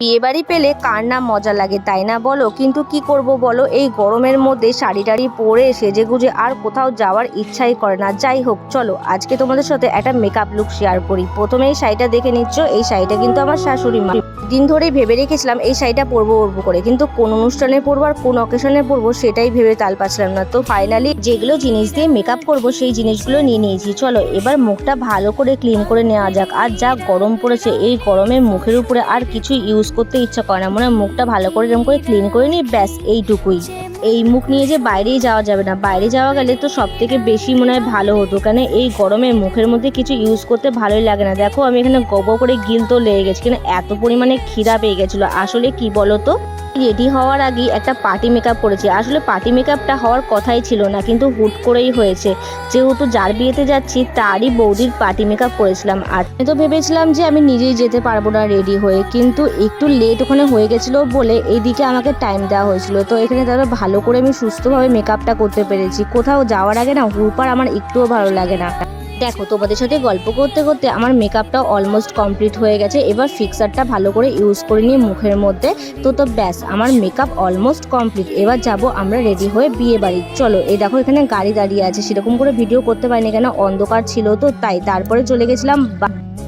বিয়ে বাড়ি পেলে কার না মজা লাগে, তাই না বলো? কিন্তু কি করব বলো? এই গরমের মধ্যে শাড়ি টাড়ি পরে সেজে গুজে আর কোথাও যাওয়ার ইচ্ছাই করে না। যাই হোক, চলো, আজকে তোমাদের সাথে একটা মেকআপ লুক শেয়ার করি। প্রথমে এই শাড়িটা দেখে নিচ্ছ, এই শাড়িটা কিন্তু আমার শাশুড়ি মা দিন ধরেই ভেবে রেখেছিলাম এই শাড়িটা পরবো পরবো করে। কিন্তু কোন অনুষ্ঠানে পরবো আর কোন অকেশনে পরবো সেটাই ভেবে তাল পাচ্ছিলাম না। তো ফাইনালি যেগুলো জিনিস দিয়ে মেকআপ করব সেই জিনিসগুলো নিয়ে নিয়েছি। চলো, এবার মুখটা ভালো করে ক্লিন করে নেওয়া যাক। আর যা গরম পড়েছে, এই গরমে মুখের উপরে আর কিছু ইউজ করতে ইচ্ছা করে না। মনে হয় মুখটা ভালো করে এরকম করে ক্লিন করে নিই, ব্যাস এইটুকুই। এই মুখ নিয়ে যে বাইরেই যাওয়া যাবে না। বাইরে যাওয়া গেলে তো সব থেকে বেশি মনে হয় ভালো হতো। কেন এই গরমে মুখের মধ্যে কিছু ইউজ করতে ভালোই লাগে না। দেখো আমি এখানে গব করে গিল তো লেগে গেছি। কেন এত পরিমাণে খিদা পেয়ে গেছিল। আসলে কি বলো তো রেডি হওয়ার আগেই একটা পার্টি মেকআপ করেছি আসলে পার্টি মেকআপটা হওয়ার কথাই ছিল না, কিন্তু হুট করেই হয়েছে। যেহেতু যার বিয়েতে যাচ্ছি, তারই বৌদির পার্টি মেকআপ করেছিলাম আর আমি তো ভেবেছিলাম যে আমি নিজেই যেতে পারব না রেডি হয়ে, কিন্তু একটু লেট ওখানে হয়ে গেছিল বলে এদিকে আমাকে টাইম দেওয়া হয়েছিল। তো এখানে তারপর ভালো করে আমি সুস্থভাবে মেকআপটা করতে পেরেছি। কোথাও যাওয়ার আগে না হুড়পার আমার একটুও ভালো লাগে না। দেখো, তোমাদের সাথে গল্প করতে করতে আমার মেকআপটা অলমোস্ট কমপ্লিট হয়ে গেছে। এবার ফিক্সারটা ভালো করে ইউজ করে নিয়ে মুখের মধ্যে। তো তো ব্যাস, আমার মেকআপ অলমোস্ট কমপ্লিট এবার যাব আমরা রেডি হয়ে বিয়ে বাড়ি। চলো, এই দেখো এখানে গাড়ি দাঁড়িয়ে আছে। সেরকম করে ভিডিও করতে পারিনি কেন? অন্ধকার ছিল তো, তাই। তারপরে চলে গেছিলাম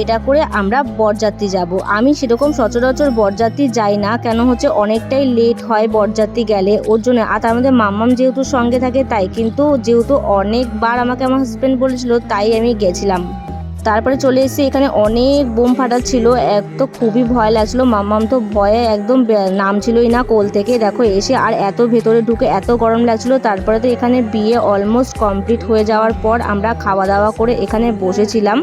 এটা করে আমরা বরযাত্রী যাব। আমি সেরকম সচরাচর বরযাত্রী যাই না, কেন হচ্ছে অনেকটাই লেট হয় বরযাত্রী গেলে। ওর জন্য আর তার মধ্যে মাম্মাম যেহেতু সঙ্গে থাকে, তাই কিন্তু যেহেতু অনেকবার আমাকে আমার হাজব্যান্ড বলেছিল, তাই আমি গেছিলাম। তারপরে চলে এসে এখানে অনেক বোম ফাটাচ্ছিল এক তো খুবই ভয় লাগছিল। মাম্মাম তো ভয়ে একদম নামছিলই না কোল থেকে। দেখো, এসে আর এত ভেতরে ঢুকে এত গরম লাগছিল। তারপরে তো এখানে বিয়ে অলমোস্ট কমপ্লিট হয়ে যাওয়ার পর আমরা খাওয়া দাওয়া করে এখানে বসেছিলাম।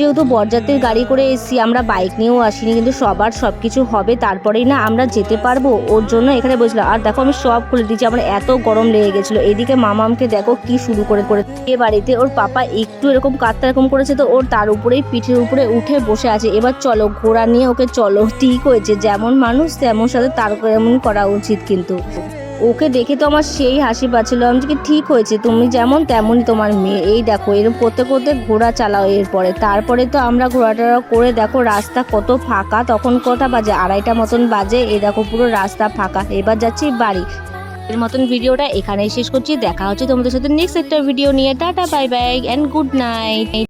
যেহেতু বরযাত্রীর গাড়ি করে এসেছি, আমরা বাইক নিয়েও আসিনি, কিন্তু সবার সব কিছু হবে, তারপরেই না আমরা যেতে পারব। ওর জন্য এখানে বসলাম আর দেখো আমি সব খুলে দিচ্ছি আমার এত গরম লেগে গেছিল। এদিকে মামামকে দেখো কি শুরু করে করে। এ বাড়িতে ওর পাপা একটু এরকম কাত্তা এরকম করেছে, তো ওর তার উপরেই, পিঠের উপরে উঠে বসে আছে। এবার চলো, ঘোড়া নিয়ে ওকে চলো। ঠিক হয়েছে, যেমন মানুষ, তেমন সাথে তার এমন করা উচিত কিন্তু। ওকে দেখে তো আমার সেই হাসি পাচ্ছিল। আমি কি ঠিক হয়েছে, তুমি যেমন তেমনই তোমার মেয়ে। এই দেখো এরকম করতে করতে ঘোড়া চালাও এরপরে। তারপরে তো আমরা ঘোড়াটা করে দেখো, রাস্তা কত ফাঁকা। তখন কটা বাজে? আড়াইটা মতন বাজে। এই দেখো, পুরো রাস্তা ফাঁকা। এবার যাচ্ছি বাড়ি। এর মতন ভিডিওটা এখানেই শেষ করছি। দেখা হচ্ছে তোমাদের সাথে নেক্সট একটা ভিডিও নিয়ে। Tata bye bye and good night